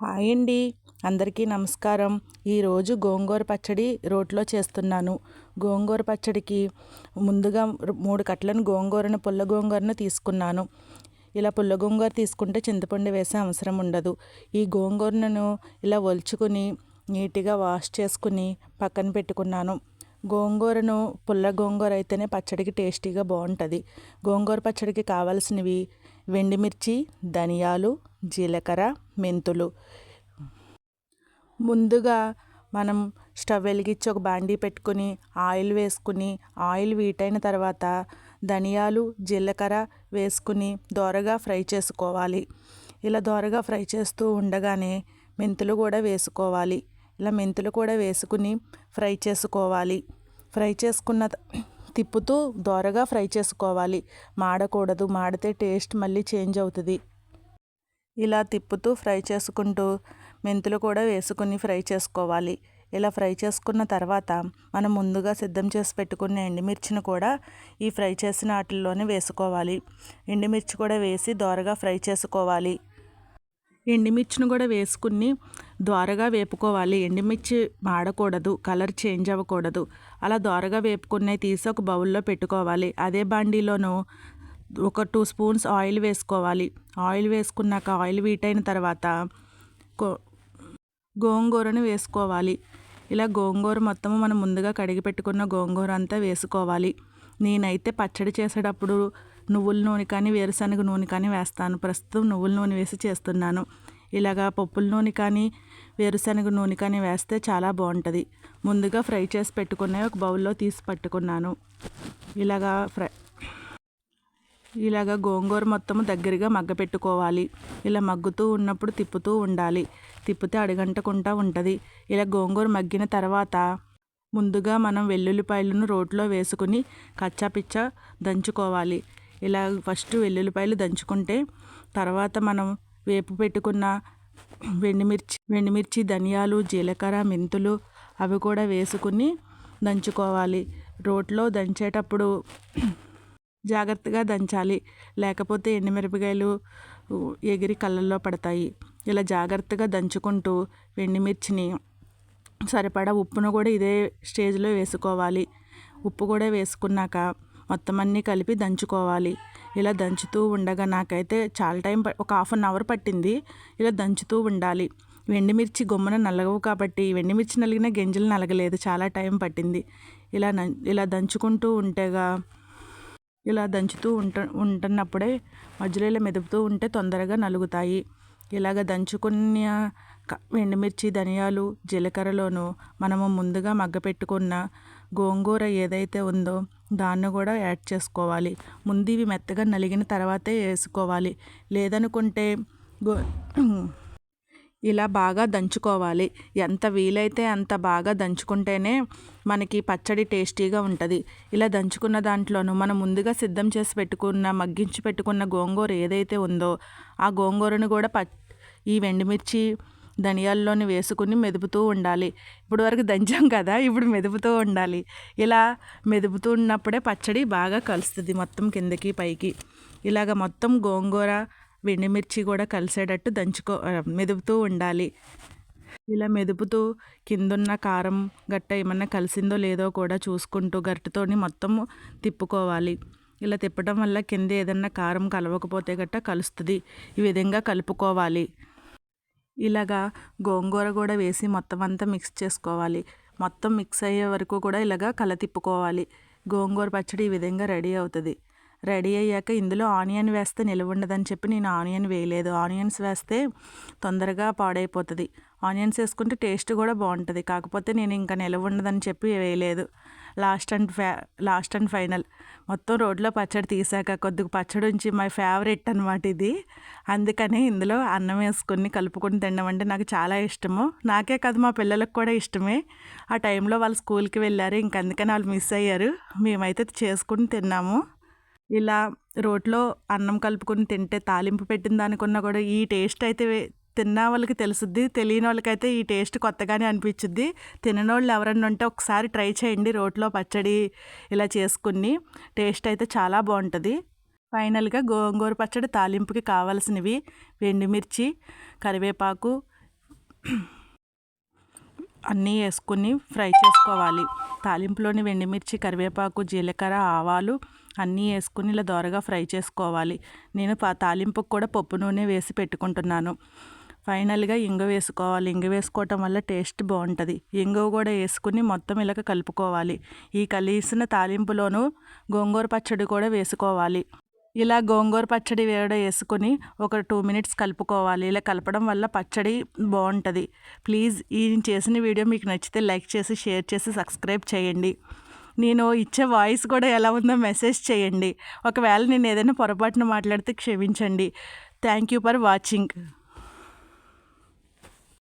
Hi అండి. అందరికీ నమస్కారం. ఈరోజు గోంగూర పచ్చడి రోట్లో చేస్తున్నాను. గోంగూర పచ్చడికి ముందుగా మూడు కట్టలను గోంగూరను పుల్ల గోంగూరను తీసుకున్నాను. ఇలా పుల్ల గోంగూర తీసుకుంటే చింతపండు వేసే అవసరం ఉండదు. ఈ గోంగూరను ఇలా ఒలుచుకుని నీట్గా వాష్ చేసుకుని పక్కన పెట్టుకున్నాను. గోంగూరను పుల్ల గోంగూర అయితేనే పచ్చడికి టేస్టీగా బాగుంటుంది. గోంగూర పచ్చడికి కావాల్సినవి వెండిమిర్చి ధనియాలు జీలకర్ర మెంతులు. ముందుగా మనం స్టవ్ వెలిగించి ఒక బాండీ పెట్టుకుని ఆయిల్ వేసుకుని ఆయిల్ వీటైన తర్వాత ధనియాలు జీలకర్ర వేసుకుని దోరగా ఫ్రై చేసుకోవాలి. ఇలా దోరగా ఫ్రై చేస్తూ ఉండగానే మెంతులు కూడా వేసుకోవాలి. ఇలా మెంతులు కూడా వేసుకుని ఫ్రై చేసుకోవాలి. ఫ్రై చేసుకున్న తిప్పుతూ దోరగా ఫ్రై చేసుకోవాలి. మాడకూడదు. మాడితే టేస్ట్ మళ్ళీ చేంజ్ అవుతుంది. ఇలా తిప్పుతూ ఫ్రై చేసుకుంటూ మెంతులు కూడా వేసుకుని ఫ్రై చేసుకోవాలి. ఇలా ఫ్రై చేసుకున్న తర్వాత మనం ముందుగా సిద్ధం చేసి పెట్టుకున్న ఎండుమిర్చిని కూడా ఈ ఫ్రై చేసిన వాటిల్లోనే వేసుకోవాలి. ఎండుమిర్చి కూడా వేసి దోరగా ఫ్రై చేసుకోవాలి. ఎండుమిర్చిని కూడా వేసుకుని దోరగా వేపుకోవాలి. ఎండుమిర్చి మాడకూడదు కలర్ చేంజ్ అవ్వకూడదు. అలా దోరగా వేపుకునే తీసి ఒక బౌల్లో పెట్టుకోవాలి. అదే బాండీలోనూ ఒక టూ స్పూన్స్ ఆయిల్ వేసుకోవాలి. ఆయిల్ వేసుకున్నాక ఆయిల్ వీట్ అయిన తర్వాత గోంగూరను వేసుకోవాలి. ఇలా గోంగూర మొత్తము మనం ముందుగా కడిగి పెట్టుకున్న గోంగూర అంతా వేసుకోవాలి. నేనైతే పచ్చడి చేసేటప్పుడు నువ్వుల నూనె కానీ వేరుశనగ నూనె కానీ వేస్తాను. ప్రస్తుతం నువ్వుల నూనె వేసి చేస్తున్నాను. ఇలాగా పప్పుల నూనె కానీ వేరుశనగ నూనె కానీ వేస్తే చాలా బాగుంటుంది. ముందుగా ఫ్రై చేసి పెట్టుకునే ఒక బౌల్లో తీసి పట్టుకున్నాను. ఇలాగా ఫ్రై ఇలాగ గోంగూర మొత్తము దగ్గరగా మగ్గ పెట్టుకోవాలి. ఇలా మగ్గుతూ ఉన్నప్పుడు తిప్పుతూ ఉండాలి. తిప్పితే అడగంటకుండా ఉంటుంది. ఇలా గోంగూర మగ్గిన తర్వాత ముందుగా మనం వెల్లుల్లిపాయలను రోట్లో వేసుకుని కచ్చాపిచ్చ దంచుకోవాలి. ఇలా ఫస్ట్ వెల్లుల్లిపాయలు దంచుకుంటే తర్వాత మనం వేపు పెట్టుకున్న వెండిమిర్చి వెండిమిర్చి ధనియాలు జీలకర్ర మెంతులు అవి కూడా వేసుకుని దంచుకోవాలి. రోట్లో దంచేటప్పుడు జాగ్రత్తగా దంచాలి. లేకపోతే ఎండుమిరపకాయలు ఎగిరి కళ్ళల్లో పడతాయి. ఇలా జాగ్రత్తగా దంచుకుంటూ వెండిమిర్చిని సరిపడా ఉప్పును కూడా ఇదే స్టేజ్లో వేసుకోవాలి. ఉప్పు కూడా వేసుకున్నాక మొత్తం అన్నీ కలిపి దంచుకోవాలి. ఇలా దంచుతూ ఉండగా నాకైతే చాలా టైం ఒక హాఫ్ అన్ అవర్ పట్టింది. ఇలా దంచుతూ ఉండాలి. వెండిమిర్చి గొమ్మన నలగవు కాబట్టి వెండిమిర్చి నలిగిన గింజలు నలగలేదు. చాలా టైం పట్టింది. ఇలా ఇలా దంచుకుంటూ ఉంటేగా ఇలా దంచుతూ ఉంట ఉంటున్నప్పుడే మధ్యలో ఇలా మెదుపుతూ ఉంటే తొందరగా నలుగుతాయి. ఇలాగ దంచుకున్న ఎండుమిర్చి ధనియాలు జీలకర్రలోను మనము ముందుగా మగ్గపెట్టుకున్న గోంగూర ఏదైతే ఉందో దాన్ని కూడా యాడ్ చేసుకోవాలి. ముందు ఇవి మెత్తగా నలిగిన తర్వాతే వేసుకోవాలి. లేదనుకుంటే గో ఇలా బాగా దంచుకోవాలి. ఎంత వీలైతే అంత బాగా దంచుకుంటేనే మనకి పచ్చడి టేస్టీగా ఉంటుంది. ఇలా దంచుకున్న దాంట్లోనూ మనం ముందుగా సిద్ధం చేసి పెట్టుకున్న మగ్గించి పెట్టుకున్న గోంగూర ఏదైతే ఉందో ఆ గోంగూరను కూడా ప ఈ వెండిమిర్చి ధనియాల్లోని వేసుకుని మెదుపుతూ ఉండాలి. ఇప్పుడు వరకు దంచాం కదా ఇప్పుడు మెదుపుతూ ఉండాలి. ఇలా మెదుపుతూ ఉన్నప్పుడే పచ్చడి బాగా కలుస్తుంది మొత్తం కిందకి పైకి. ఇలాగ మొత్తం గోంగూర వెండిమిర్చి కూడా కలిసేటట్టు దంచుకో మెదుపుతూ ఉండాలి. ఇలా మెదుపుతూ కిందున్న కారం గట్ట ఏమన్నా కలిసిందో లేదో కూడా చూసుకుంటూ గట్టుతోని మొత్తం తిప్పుకోవాలి. ఇలా తిప్పడం వల్ల కింద ఏదన్నా కారం కలవకపోతే గట్ట కలుస్తుంది. ఈ విధంగా కలుపుకోవాలి. ఇలాగా గోంగూర కూడా వేసి మొత్తం అంతా మిక్స్ చేసుకోవాలి. మొత్తం మిక్స్ అయ్యే వరకు కూడా ఇలాగా కల తిప్పుకోవాలి. గోంగూర పచ్చడి ఈ విధంగా రెడీ అవుతుంది. రెడీ అయ్యాక ఇందులో ఆనియన్ వేస్తే నిలవ ఉండదని చెప్పి నేను ఆనియన్ వేయలేదు. ఆనియన్స్ వేస్తే తొందరగా పాడైపోతుంది. ఆనియన్స్ వేసుకుంటే టేస్ట్ కూడా బాగుంటుంది. కాకపోతే నేను ఇంకా నిలవ ఉండదని చెప్పి వేయలేదు. లాస్ట్ అండ్ ఫ్యా లాస్ట్ అండ్ ఫైనల్. మొత్తం రోడ్లో పచ్చడి తీసాక కొద్దిగా పచ్చడి ఉంచి మై ఫేవరెట్ అనమాట ఇది. అందుకని ఇందులో అన్నం వేసుకొని కలుపుకొని తినడం అంటే నాకు చాలా ఇష్టము. నాకే కాదు మా పిల్లలకు కూడా ఇష్టమే. ఆ టైంలో వాళ్ళు స్కూల్కి వెళ్ళారు ఇంక అందుకని వాళ్ళు మిస్ అయ్యారు. మేమైతే చేసుకుని తిన్నాము. ఇలా రోట్లో అన్నం కలుపుకొని తింటే తాలింపు పెట్టిన దానికన్నా కూడా ఈ టేస్ట్ అయితే తిన్న వాళ్ళకి తెలుసుద్ది. తెలియని వాళ్ళకైతే ఈ టేస్ట్ కొత్తగానే అనిపించుద్ది. తిననోళ్ళు ఎవరన్నా ఉంటే ఒకసారి ట్రై చేయండి. రోట్లో పచ్చడి ఇలా చేసుకుని టేస్ట్ అయితే చాలా బాగుంటుంది. ఫైనల్గా గోంగూర పచ్చడి తాలింపుకి కావాల్సినవి వెండిమిర్చి కరివేపాకు అన్నీ వేసుకుని ఫ్రై చేసుకోవాలి. తాలింపులోని వెండిమిర్చి కరివేపాకు జీలకర్ర ఆవాలు అన్నీ వేసుకుని ఇలా దోరగా ఫ్రై చేసుకోవాలి. నేను తాలింపుకు కూడా పప్పు నూనె వేసి పెట్టుకుంటున్నాను. ఫైనల్గా ఇంగ వేసుకోవాలి. ఇంగ వేసుకోవటం వల్ల టేస్ట్ బాగుంటుంది ఇంగు కూడా వేసుకుని మొత్తం ఇలాగ కలుపుకోవాలి. ఈ కలిసిన తాలింపులోనూ గోంగూర పచ్చడి కూడా వేసుకోవాలి. ఇలా గోంగూర పచ్చడి వేడ వేసుకొని ఒక టూ మినిట్స్ కలుపుకోవాలి. ఇలా కలపడం వల్ల పచ్చడి బాగుంటుంది ప్లీజ్ ఈ చేసిన వీడియో మీకు నచ్చితే లైక్ చేసి షేర్ చేసి సబ్స్క్రైబ్ చేయండి. నేను ఇచ్చే వాయిస్ కూడా ఎలా ఉందో మెసేజ్ చేయండి. ఒకవేళ నేను ఏదైనా పొరపాటున మాట్లాడితే క్షమించండి. Thank you for watching.